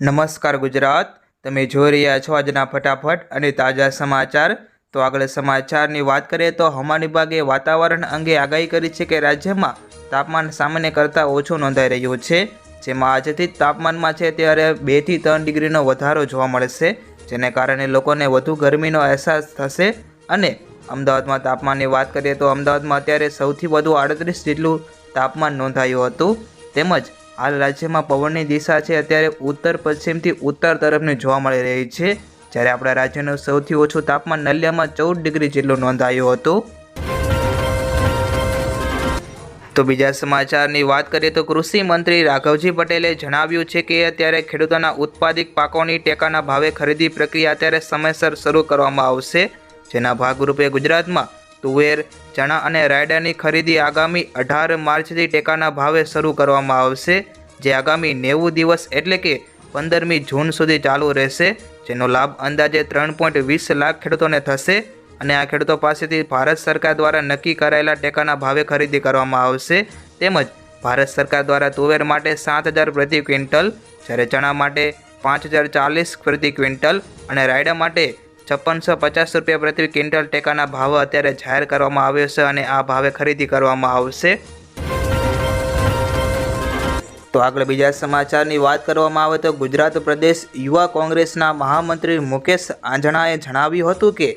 નમસ્કાર ગુજરાત. તમે જોઈ રહ્યા છો આજના ફટાફટ અને તાજા સમાચાર. તો આગળ સમાચારની વાત કરીએ તો હવામાન વિભાગે વાતાવરણ અંગે આગાહી કરી છે કે રાજ્યમાં તાપમાન સામાન્ય કરતાં ઓછું નોંધાઈ રહ્યું છે. જેમાં આજથી જ તાપમાનમાં છે ત્યારે બેથી ત્રણ ડિગ્રીનો વધારો જોવા મળશે, જેને કારણે લોકોને વધુ ગરમીનો અહેસાસ થશે. અને અમદાવાદમાં તાપમાનની વાત કરીએ તો અમદાવાદમાં અત્યારે સૌથી વધુ આડત્રીસ જેટલું તાપમાન નોંધાયું હતું. તેમજ હાલ રાજ્યમાં પવનની દિશા છે. અત્યારે ઉત્તર પશ્ચિમથી ઉત્તર તરફની જોવા મળી રહી છે. જ્યારે આપણા રાજ્યનું સૌથી ઓછું તાપમાન નલિયામાં ચૌદ ડિગ્રી જેટલું નોંધાયું હતું. તો બીજા સમાચારની વાત કરીએ તો કૃષિ મંત્રી રાઘવજી પટેલે જણાવ્યું છે કે અત્યારે ખેડૂતોના ઉત્પાદિત પાકોની ટેકાના ભાવે ખરીદી પ્રક્રિયા અત્યારે સમયસર શરૂ કરવામાં આવશે. જેના ભાગરૂપે ગુજરાતમાં તુવેર, ચણા અને રાયડાની ખરીદી આગામી અઢાર માર્ચથી ટેકાના ભાવે શરૂ કરવામાં આવશે, જે આગામી નેવું દિવસ એટલે કે પંદરમી જૂન સુધી ચાલુ રહેશે, જેનો લાભ અંદાજે ત્રણ પોઈન્ટ વીસ લાખ ખેડૂતોને થશે અને આ ખેડૂતો પાસેથી ભારત સરકાર દ્વારા નક્કી કરાયેલા ટેકાના ભાવે ખરીદી કરવામાં આવશે. તેમજ ભારત સરકાર દ્વારા તુવેર માટે સાત હજાર પ્રતિ ક્વિન્ટલ, જ્યારે ચણા માટે પાંચ હજાર ચાલીસ પ્રતિ ક્વિન્ટલ અને રાયડા માટે છપ્પનસો પચાસ રૂપિયા પ્રતિ ક્વિન્ટલ ટેકાના ભાવ અત્યારે જાહેર કરવામાં આવ્યો છે અને આ ભાવે ખરીદી કરવામાં આવશે. તો આગળ બીજા સમાચારની વાત કરવામાં આવે તો ગુજરાત પ્રદેશ યુવા કોંગ્રેસના મહામંત્રી મુકેશ આંજણાએ જણાવ્યું હતું કે,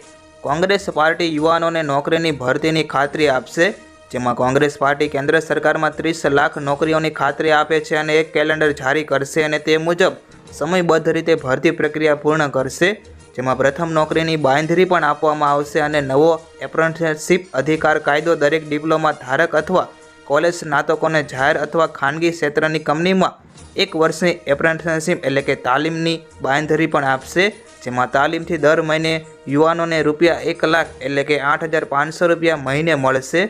કોંગ્રેસ પાર્ટી યુવાનોને નોકરીની ભરતીની ખાતરી આપશે, જેમાં કોંગ્રેસ પાર્ટી કેન્દ્ર સરકારમાં ત્રીસ લાખ નોકરીઓની ખાતરી આપે છે અને એક કેલેન્ડર જારી કરશે અને તે મુજબ સમયબદ્ધ રીતે ભરતી પ્રક્રિયા પૂર્ણ કરશે. જેમાં પ્રથમ નોકરીની બાંધરી પણ આપવામાં આવશે અને નવો એપ્રેન્ટિસશીપ અધિકાર કાયદો દરેક ડિપ્લોમા ધારક અથવા કોલેજ સ્નાતકોને જાહેર અથવા ખાનગી ક્ષેત્રની કંપનીમાં એક વર્ષની એપ્રેન્ટિસશીપ એટલે કે તાલીમની બાંધરી પણ આપશે, જેમાં તાલીમથી દર મહિને યુવાનોને રૂપિયા એક લાખ એટલે કે આઠ હજાર પાંચસો રૂપિયા મહિને મળશે.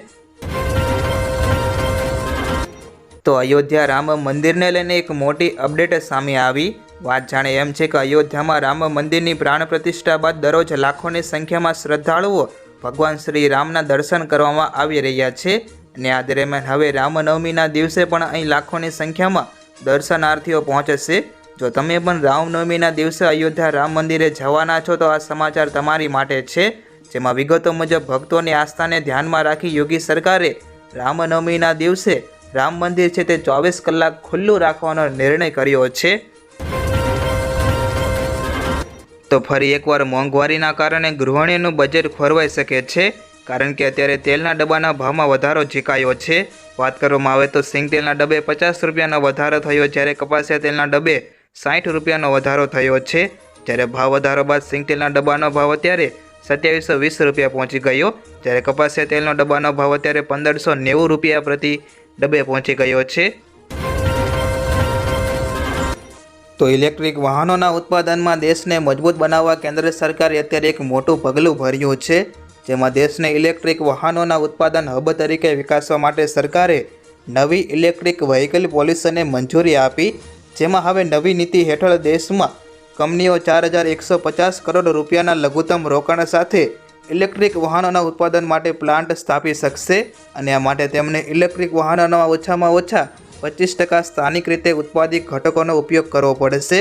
તો અયોધ્યા રામ મંદિરને લઈને એક મોટી અપડેટ સામે આવી. વાત જાણે એમ છે કે અયોધ્યામાં રામ મંદિરની પ્રાણ પ્રતિષ્ઠા બાદ દરરોજ લાખોની સંખ્યામાં શ્રદ્ધાળુઓ ભગવાન શ્રી રામના દર્શન કરવામાં આવી રહ્યા છે. અને આ દરમિયાન હવે રામનવમીના દિવસે પણ અહીં લાખોની સંખ્યામાં દર્શનાર્થીઓ પહોંચશે. જો તમે પણ રામનવમીના દિવસે અયોધ્યા રામ મંદિરે જવાના છો, તો આ સમાચાર તમારી માટે છે. જેમાં વિગતો મુજબ ભક્તોની આસ્થાને ધ્યાનમાં રાખી યોગી સરકારે રામનવમીના દિવસે રામ મંદિર છે તે ચોવીસ કલાક ખુલ્લું રાખવાનો નિર્ણય કર્યો છે. તો ફરી એકવાર મોંઘવારીના કારણે ગૃહિણીનું બજેટ ખોરવાઈ શકે છે, કારણ કે અત્યારે તેલના ડબ્બાના ભાવમાં વધારો ઝીકાયો છે. વાત કરવામાં આવે તો સિંગ તેલના ડબ્બે પચાસ રૂપિયાનો વધારો થયો, જ્યારે કપાસિયા તેલના ડબ્બે સાઠ રૂપિયાનો વધારો થયો છે. જ્યારે ભાવ વધારો બાદ સિંગ તેલના ડબ્બાનો ભાવ અત્યારે સત્યાવીસો વીસ રૂપિયા પહોંચી ગયો, જ્યારે કપાસિયા તેલનો ડબ્બાનો ભાવ અત્યારે પંદરસો નેવું રૂપિયા પ્રતિ ડબ્બે પહોંચી ગયો છે. તો ઇલેક્ટ્રિક વાહનોના ઉત્પાદનમાં દેશને મજબૂત બનાવવા કેન્દ્ર સરકારે અત્યારે એક મોટું પગલું ભર્યું છે. જેમાં દેશને ઇલેક્ટ્રિક વાહનોના ઉત્પાદન હબ તરીકે વિકાસવા માટે સરકારે નવી ઇલેક્ટ્રિક વ્હીકલ પોલિસીને મંજૂરી આપી, જેમાં હવે નવી નીતિ હેઠળ દેશમાં કંપનીઓ ચાર હજાર એકસો પચાસ કરોડ રૂપિયાના લઘુત્તમ રોકાણ સાથે ઇલેક્ટ્રિક વાહનોના ઉત્પાદન માટે પ્લાન્ટ સ્થાપી શકશે. અને આ માટે તેમને ઇલેક્ટ્રિક વાહનોના ઓછામાં ઓછા પચીસ ટકા સ્થાનિક રીતે ઉત્પાદિત ઘટકોનો ઉપયોગ કરવો પડશે.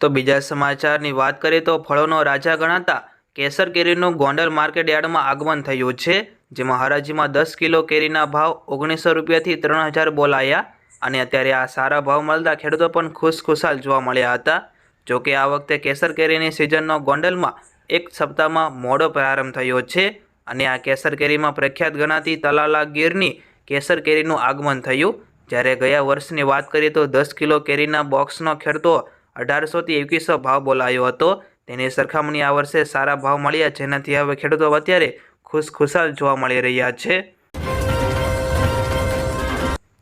તો બીજા સમાચારની વાત કરીએ તો ફળોનો રાજા ગણાતા કેસર કેરીનું ગોંડલ માર્કેટ યાર્ડમાં આગમન થયું છે જેમાં હરાજીમાં દસ કિલો કેરીના ભાવ ઓગણીસો રૂપિયાથી ત્રણ હજાર બોલાયા અને અત્યારે આ સારા ભાવ મળતા ખેડૂતો પણ ખુશખુશાલ જોવા મળ્યા હતા. જોકે આ વખતે કેસર કેરીની સિઝનનો ગોંડલમાં એક સપ્તાહમાં મોડો પ્રારંભ થયો છે. અને આ કેસર કેરીમાં પ્રખ્યાત ગણાતી તલાલા ગીરની કેસર કેરીનું આગમન થયું. જ્યારે ગયા વર્ષની વાત કરીએ તો દસ કિલો કેરીના બોક્સનો ખેડતો અઢારસોથી એકવીસો ભાવ બોલાયો હતો. તેની સરખામણી આ વર્ષે સારા ભાવ મળ્યા, જેનાથી હવે ખેડૂતો અત્યારે ખુશખુશાલ જોવા મળી રહ્યા છે.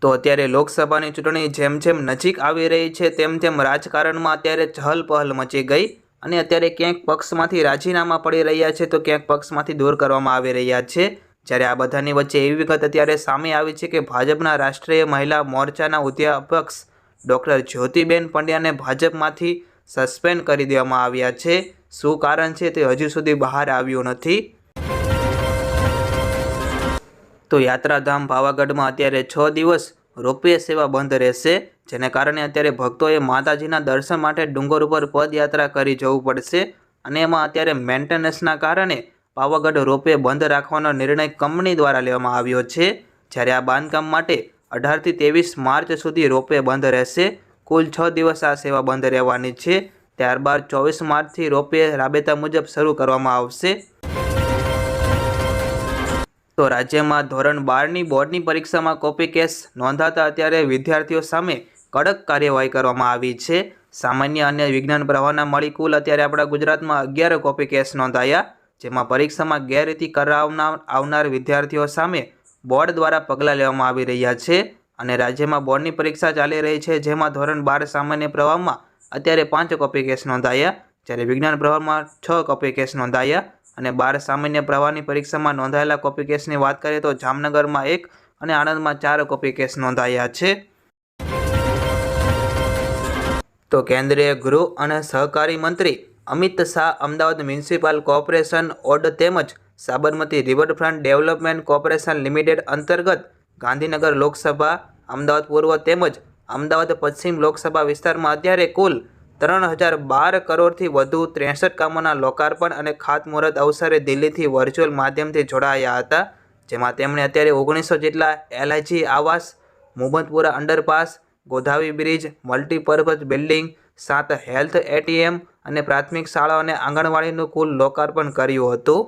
તો અત્યારે લોકસભાની ચૂંટણી જેમ જેમ નજીક આવી રહી છે, તેમ તેમ રાજકારણમાં અત્યારે ચહલ પહલ મચી ગઈ. અને અત્યારે ક્યાંક પક્ષમાંથી રાજીનામા પડી રહ્યા છે, તો ક્યાંક પક્ષમાંથી દૂર કરવામાં આવી રહ્યા છે. જ્યારે આ બધાની વચ્ચે એવી વિગત અત્યારે સામે આવી છે કે ભાજપના રાષ્ટ્રીય મહિલા મોરચાના ઉદ્યાપક્ષ ડૉક્ટર જ્યોતિબેન પંડ્યાને ભાજપમાંથી સસ્પેન્ડ કરી દેવામાં આવ્યા છે. શું કારણ છે તે હજુ સુધી બહાર આવ્યું નથી. તો યાત્રાધામ પાવાગઢમાં અત્યારે છ દિવસ રોપવે સેવા બંધ રહેશે. જેને કારણે અત્યારે ભક્તોએ માતાજીના દર્શન માટે ડુંગર ઉપર પદયાત્રા કરી જવું પડશે અને એમાં અત્યારે મેન્ટેનન્સના કારણે પાવાગઢ રોપવે બંધ રાખવાનો નિર્ણય કંપની દ્વારા લેવામાં આવ્યો છે. જ્યારે આ બાંધકામ માટે અઢારથી ત્રેવીસ માર્ચ સુધી રોપવે બંધ રહેશે. કુલ છ દિવસ આ સેવા બંધ રહેવાની છે. ત્યારબાદ ચોવીસ માર્ચથી રોપવે રાબેતા મુજબ શરૂ કરવામાં આવશે. તો રાજ્યમાં ધોરણ બારની બોર્ડની પરીક્ષામાં કોપી કેસ નોંધાતા અત્યારે વિદ્યાર્થીઓ સામે કડક કાર્યવાહી કરવામાં આવી છે. સામાન્ય અને વિજ્ઞાન પ્રવાહના મળી કુલ અત્યારે આપણા ગુજરાતમાં અગિયાર કોપી કેસ નોંધાયા, જેમાં પરીક્ષામાં ગેરરીતિ કરાવનાર, આવનાર વિદ્યાર્થીઓ સામે બોર્ડ દ્વારા પગલાં લેવામાં આવી રહ્યા છે અને રાજ્યમાં બોર્ડની પરીક્ષા ચાલી રહી છે, જેમાં ધોરણ બાર સામાન્ય પ્રવાહમાં અત્યારે પાંચ કોપી કેસ નોંધાયા, જ્યારે વિજ્ઞાન પ્રવાહમાં છ કોપી કેસ નોંધાયા અને બાર સામાન્ય પ્રવાહની પરીક્ષામાં નોંધાયેલા કોપી કેસની વાત કરીએ તો જામનગરમાં એક અને આણંદમાં ચાર કોપી કેસ નોંધાયા છે. તો કેન્દ્રીય ગૃહ અને સહકારી મંત્રી Amit Shah Ahmedabad municipal corporation odd તેમજ Sabarmati riverfront development corporation limited અંતર્ગત ગાંધીનગર લોકસભા, અમદાવાદ પૂર્વ તેમજ અમદાવાદ પશ્ચિમ લોકસભા વિસ્તારમાં અત્યારે કુલ ત્રણ હજાર બાર કરોડથી વધુ ત્રેસઠ કામોના લોકાર્પણ અને ખાતમુહૂર્ત અવસરે દિલ્હીથી વર્ચ્યુઅલ માધ્યમથી જોડાયા હતા, જેમાં તેમણે અત્યારે ઓગણીસો જેટલા એલઆઈજી આવાસ, Mohammadpura underpass Godhavi bridge, multipurpose building, સાત હેલ્થ એટીએમ અને પ્રાથમિક શાળા અને આંગણવાડીનું કુલ લોકાર્પણ કર્યું હતું.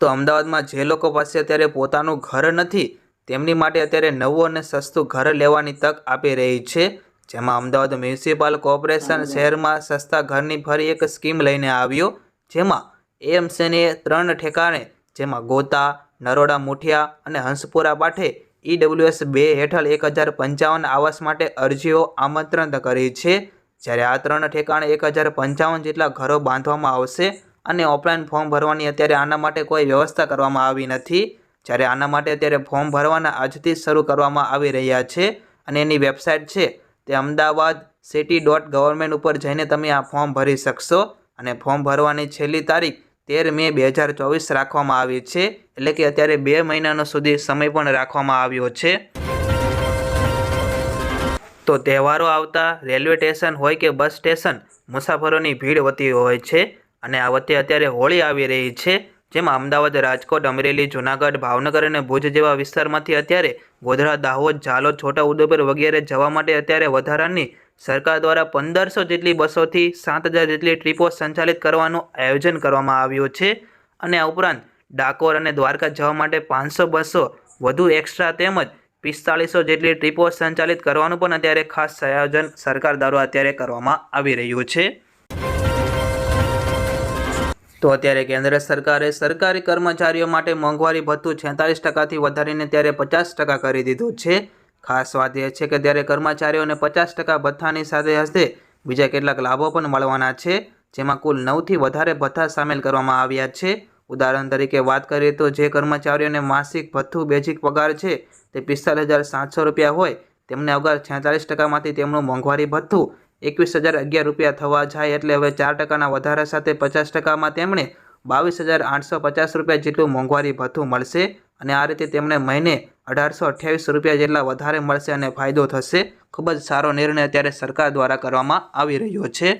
તો અમદાવાદમાં જે લોકો પાસે અત્યારે પોતાનું ઘર નથી, તેમની માટે અત્યારે નવું અને સસ્તું ઘર લેવાની તક આપી રહી છે. જેમાં અમદાવાદ મ્યુનિસિપલ કોર્પોરેશન શહેરમાં સસ્તા ઘરની ફરી એક સ્કીમ લઈને આવ્યો, જેમાં એએમસીને ત્રણ ઠેકાણે, જેમાં ગોતા, નરોડા મુઠિયા અને હંસપુરા પાઠે ઈડબ્લ્યુએસ બે હેઠળ એક હજાર પંચાવન આવાસ માટે અરજીઓ આમંત્રણ કરી છે. જ્યારે આ ત્રણ ઠેકાણે એક હજાર પંચાવન જેટલા ઘરો બાંધવામાં આવશે અને ઓફલાઈન ફોર્મ ભરવાની અત્યારે આના માટે કોઈ વ્યવસ્થા કરવામાં આવી નથી. જ્યારે આના માટે અત્યારે ફોર્મ ભરવાના આજથી શરૂ કરવામાં આવી રહ્યા છે અને એની વેબસાઇટ છે તે અમદાવાદ સિટી ડોટ ગવર્મેન્ટ ઉપર જઈને તમે આ ફોર્મ ભરી શકશો. અને ફોર્મ ભરવાની છેલ્લી તારીખ તેર મે બે હજાર ચોવીસ રાખવામાં આવી છે, એટલે કે અત્યારે બે મહિનાનો સુધી સમય પણ રાખવામાં આવ્યો છે. તો તહેવારો આવતા રેલવે સ્ટેશન હોય કે બસ સ્ટેશન, મુસાફરોની ભીડ વધતી હોય છે અને આ વચ્ચે અત્યારે હોળી આવી રહી છે, જેમાં અમદાવાદ, રાજકોટ, અમરેલી, જૂનાગઢ, ભાવનગર અને ભુજ જેવા વિસ્તારમાંથી અત્યારે ગોધરા, દાહોદ, ઝાલોદ છોટાઉદેપુર વગેરે જવા માટે અત્યારે વધારાની સરકાર દ્વારા પંદરસો જેટલી બસોથી સાત હજાર જેટલી ટ્રીપો સંચાલિત કરવાનું આયોજન કરવામાં આવ્યું છે અને આ ઉપરાંત ડાકોર અને દ્વારકા જવા માટે પાંચસો બસો વધુ એક્સ્ટ્રા તેમજ પિસ્તાળીસો જેટલી ટ્રીપો સંચાલિત કરવાનું પણ અત્યારે ખાસ આયોજન સરકાર દ્વારા અત્યારે કરવામાં આવી રહ્યું છે. તો અત્યારે કેન્દ્ર સરકારે સરકારી કર્મચારીઓ માટે મોંઘવારી ભથ્થું છેતાલીસ ટકાથી વધારીને ત્યારે પચાસ ટકા કરી દીધું છે. ખાસ વાત એ છે કે ત્યારે કર્મચારીઓને પચાસ ટકા ભથ્થાની સાથે હસ્તે બીજા કેટલાક લાભો પણ મળવાના છે, જેમાં કુલ નવથી વધારે ભથ્થા સામેલ કરવામાં આવ્યા છે. ઉદાહરણ તરીકે વાત કરીએ તો જે કર્મચારીઓને માસિક ભથ્થું બેઝિક પગાર છે, તે પિસ્તાલીસ હજાર સાતસો રૂપિયા હોય, તેમને અગાઉ છેતાલીસ ટકામાંથી તેમનું મોંઘવારી ભથ્થું એકવીસ હજાર અગિયાર રૂપિયા થવા જાય એટલે હવે ચાર ટકાના વધારા સાથે પચાસ ટકામાં તેમણે બાવીસ હજાર આઠસો પચાસ રૂપિયા જેટલું મોંઘવારી ભથ્થું મળશે અને આ રીતે તેમણે મહિને અઢારસો અઠ્યાવીસ રૂપિયા જેટલા વધારે મળશે અને ફાયદો થશે, ખૂબ જ સારો નિર્ણય અત્યારે સરકાર દ્વારા કરવામાં આવી રહ્યો છે.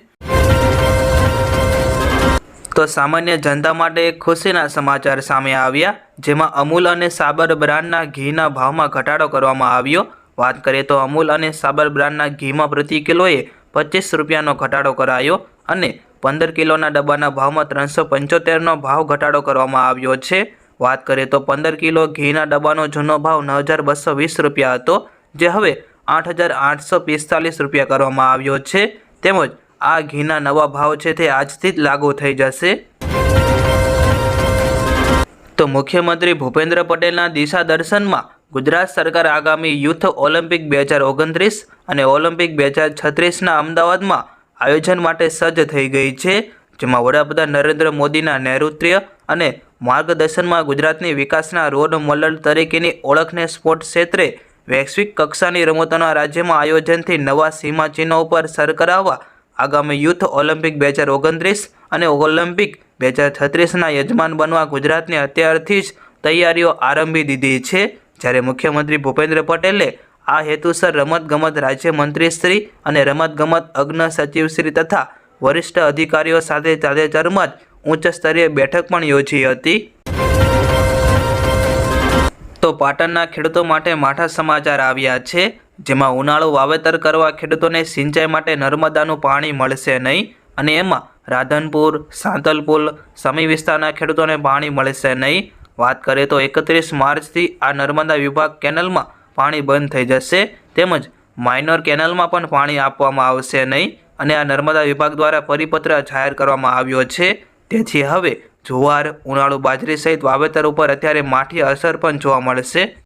તો સામાન્ય જનતા માટે ખુશીના સમાચાર સામે આવ્યા, જેમાં અમૂલ અને સાબર બ્રાન્ડના ઘીના ભાવમાં ઘટાડો કરવામાં આવ્યો. વાત કરીએ તો અમૂલ અને સાબર બ્રાન્ડના ઘીમાં પ્રતિ કિલોએ પચીસ રૂપિયાનો ઘટાડો કરાયો અને પંદર કિલોના ડબ્બાના ભાવમાં ત્રણસો પંચોતેરનો ભાવ ઘટાડો કરવામાં આવ્યો છે. વાત કરીએ તો પંદર કિલો ઘીના ડબ્બાનો જૂનો ભાવ નવ હજાર બસો વીસ રૂપિયા હતો, જે હવે આઠ હજાર આઠસો પિસ્તાલીસ રૂપિયા કરવામાં આવ્યો છે. તેમજ આ ઘીના નવા ભાવ છે તે આજથી જ લાગુ થઈ જશે. તો મુખ્યમંત્રી ભૂપેન્દ્ર પટેલના દિશા દર્શનમાં ગુજરાત સરકાર આગામી યુથ ઓલિમ્પિક બે હજાર ઓગણત્રીસ અને ઓલિમ્પિક બે હજાર છત્રીસના અમદાવાદમાં આયોજન માટે સજ્જ થઈ ગઈ છે, જેમાં વડાપ્રધાન નરેન્દ્ર મોદીના નેતૃત્વ અને માર્ગદર્શનમાં ગુજરાતની વિકાસના રોડ મોડલ તરીકેની ઓળખને સ્પોર્ટ ક્ષેત્રે વૈશ્વિક કક્ષાની રમતોના રાજ્યમાં આયોજનથી નવા સીમાચિહ્નો પર સર કરાવવા આગામી યુથ ઓલિમ્પિક બે હજાર ઓગણત્રીસ અને ઓલિમ્પિક બે હજાર છત્રીસના યજમાન બનવા ગુજરાતને અત્યારથી જ તૈયારીઓ આરંભી દીધી છે. જ્યારે મુખ્યમંત્રી ભૂપેન્દ્ર પટેલે આ હેતુસર રમતગમત રાજ્યમંત્રીશ્રી અને રમતગમત અગ્ન સચિવશ્રી તથા વરિષ્ઠ અધિકારીઓ સાથે તાજેતરમાં જ ઉચ્ચ સ્તરીય બેઠક પણ યોજી હતી. તો પાટણના ખેડૂતો માટે માઠા સમાચાર આવ્યા છે, જેમાં ઉનાળુ વાવેતર કરવા ખેડૂતોને સિંચાઈ માટે નર્મદાનું પાણી મળશે નહીં અને એમાં રાધનપુર, સાંતલપુર સમી વિસ્તારના ખેડૂતોને પાણી મળશે નહીં. વાત કરીએ તો એકત્રીસ માર્ચથી આ નર્મદા વિભાગ કેનલમાં પાણી બંધ થઈ જશે, તેમજ માઇનોર કેનલમાં પણ પાણી આપવામાં આવશે નહીં અને આ નર્મદા વિભાગ દ્વારા પરિપત્ર જાહેર કરવામાં આવ્યો છે. તેથી હવે જુવાર ઉનાળુ બાજરી સહિત વાવેતર ઉપર અત્યારે માઠી અસર પણ જોવા મળશે.